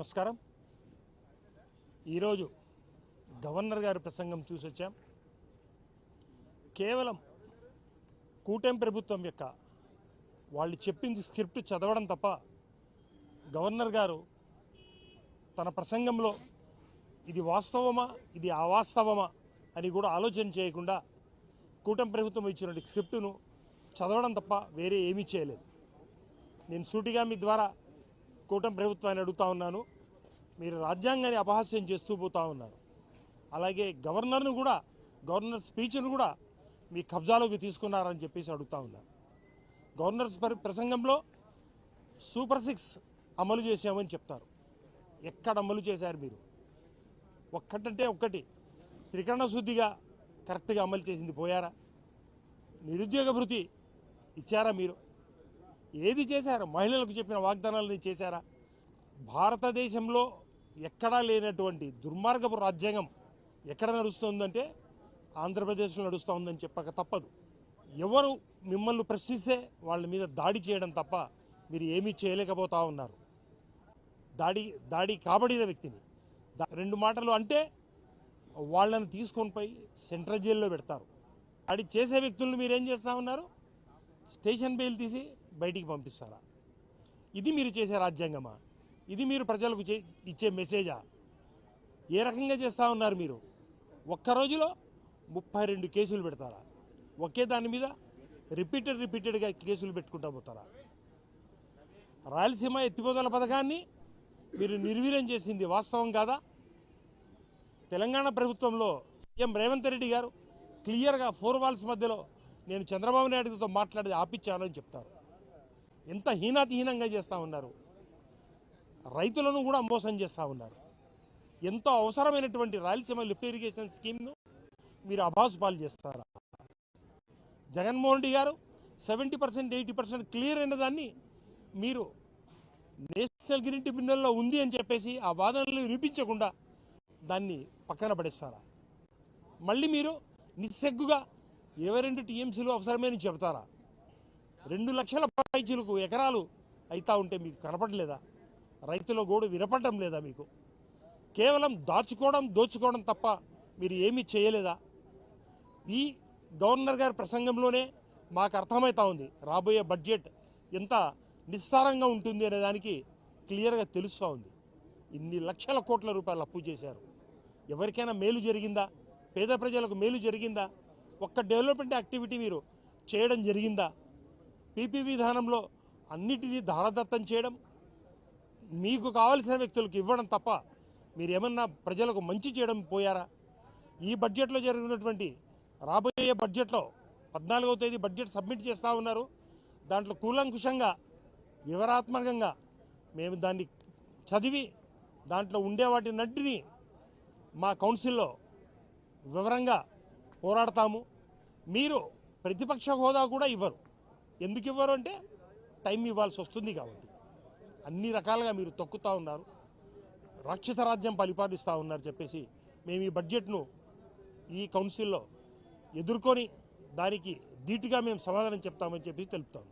నమస్కారం. ఈరోజు గవర్నర్ గారి ప్రసంగం చూసి వచ్చాం. కేవలం కూటమి ప్రభుత్వం యొక్క వాళ్ళు చెప్పింది స్క్రిప్ట్ చదవడం తప్ప గవర్నర్ గారు తన ప్రసంగంలో ఇది వాస్తవమా ఇది అవాస్తవమా అని కూడా ఆలోచన చేయకుండా కూటమి ప్రభుత్వం ఇచ్చినటువంటి స్క్రిప్టును చదవడం తప్ప వేరే ఏమీ చేయలేదు. నేను సూటిగా మీ ద్వారా కూటమి ప్రభుత్వాన్ని అడుగుతా ఉన్నాను. మీరు రాజ్యాంగాన్ని అపహాస్యం చేస్తూ పోతా ఉన్నారు. అలాగే గవర్నర్ను కూడా గవర్నర్ స్పీచ్ను కూడా మీ కబ్జాలోకి తీసుకున్నారని చెప్పేసి అడుగుతా ఉన్నారు గవర్నర్ పరి- ప్రసంగంలో సూపర్ సిక్స్ అమలు చేశామని చెప్తారు. ఎక్కడ అమలు చేశారు మీరు? ఒక్కటంటే ఒక్కటి త్రికరణ శుద్ధిగా కరెక్ట్గా అమలు చేసింది పోయారా? నిరుద్యోగ భృతి ఇచ్చారా మీరు? ఏది చేశారు? మహిళలకు చెప్పిన వాగ్దానాలని చేశారా? భారతదేశంలో ఎక్కడా లేనటువంటి దుర్మార్గపు రాజ్యాంగం ఎక్కడ నడుస్తుందంటే ఆంధ్రప్రదేశ్లో నడుస్తూ ఉందని చెప్పక తప్పదు. ఎవరు మిమ్మల్ని ప్రశ్నిస్తే వాళ్ళ మీద దాడి చేయడం తప్ప మీరు ఏమీ చేయలేకపోతా ఉన్నారు. దాడి దాడి కాబడిన వ్యక్తిని. రెండు మాటలు అంటే వాళ్ళని తీసుకొని పోయి సెంట్రల్ జైల్లో పెడతారు. దాడి చేసే వ్యక్తులను మీరేం చేస్తూ ఉన్నారు? స్టేషన్ బెయిల్ తీసి బయటికి పంపిస్తారా? ఇది మీరు చేసే రాజ్యాంగమా? ఇది మీరు ప్రజలకు చే- ఇచ్చే మెసేజా? ఏ రకంగా చేస్తూ ఉన్నారు మీరు? ఒక్క రోజులో ముప్పై రెండు కేసులు పెడతారా? ఒకే దాని మీద రిపీటెడ్ రిపీటెడ్గా కేసులు పెట్టుకుంటా పోతారా? రాయలసీమ ఎత్తిపోతల పథకాన్ని మీరు నిర్వీర్యం చేసింది వాస్తవం కాదా? తెలంగాణ ప్రభుత్వంలో సీఎం రేవంత్ రెడ్డి గారు క్లియర్గా ఫోర్ వాల్స్ మధ్యలో నేను చంద్రబాబు నాయుడుతో మాట్లాడి ఆపించానని చెప్తారు. ఎంత హీనాతిహీనంగా చేస్తూ ఉన్నారు? రైతులను కూడా మోసం చేస్తూ ఉన్నారు. ఎంతో అవసరమైనటువంటి రాయలసీమ లిఫ్ట్ ఇరిగేషన్ స్కీమ్ను మీరు అభాసు పాలు చేస్తారా? Jaganmohan Reddy garu seventy percent eighty percent clear అయిన దాన్ని మీరు నేషనల్ గ్రీన్ ట్రిబ్యునల్లో ఉంది అని చెప్పేసి ఆ వాదనలు వినిపించకుండా దాన్ని పక్కన పడేస్తారా? మళ్ళీ మీరు నిస్సెగ్గుగా ఇరవై రెండు టీఎంసీలు అవసరమని చెబుతారా? రెండు లక్షల పైచీలకు ఎకరాలు అవుతా ఉంటే మీకు కనపడలేదా? రైతుల గోడు వినపడడం లేదా మీకు? కేవలం దాచుకోవడం దోచుకోవడం తప్ప మీరు ఏమీ చేయలేదా? ఈ గవర్నర్ గారి ప్రసంగంలోనే మాకు అర్థమవుతా ఉంది. రాబోయే బడ్జెట్ ఎంత నిస్సారంగా ఉంటుంది అనే దానికి క్లియర్గా తెలుస్తూ ఉంది. ఇన్ని లక్షల కోట్ల రూపాయలు అప్పు చేశారు. ఎవరికైనా మేలు జరిగిందా? పేద ప్రజలకు మేలు జరిగిందా? ఒక్క డెవలప్మెంట్ యాక్టివిటీ మీరు చేయడం జరిగిందా? పీపీ విధానంలో అన్నిటినీ ధారదత్తం చేయడం మీకు కావలసిన వ్యక్తులకు ఇవ్వడం తప్ప మీరు ఏమన్నా ప్రజలకు మంచి చేయడం పోయారా? ఈ బడ్జెట్లో జరిగినటువంటి రాబోయే బడ్జెట్లో పద్నాలుగవ తేదీ బడ్జెట్ సబ్మిట్ చేస్తూ ఉన్నారు. దాంట్లో కూలంకుషంగా వివరాత్మకంగా మేము దాన్ని చదివి దాంట్లో ఉండే వాటి నడ్డిని మా కౌన్సిల్లో వివరంగా పోరాడతాము. మీరు ప్రతిపక్ష హోదా కూడా ఇవ్వరు. ఎందుకు ఇవ్వరు అంటే టైం ఇవ్వాల్సి వస్తుంది కాబట్టి. అన్ని రకాలుగా మీరు తొక్కుతూ ఉన్నారు. రాక్షస రాజ్యం పరిపాలిస్తూ ఉన్నారు చెప్పేసి మేము ఈ బడ్జెట్ను ఈ కౌన్సిల్లో ఎదుర్కొని దానికి ధీటుగా మేము సమాధానం చెప్తామని చెప్పేసి తెలుపుతాము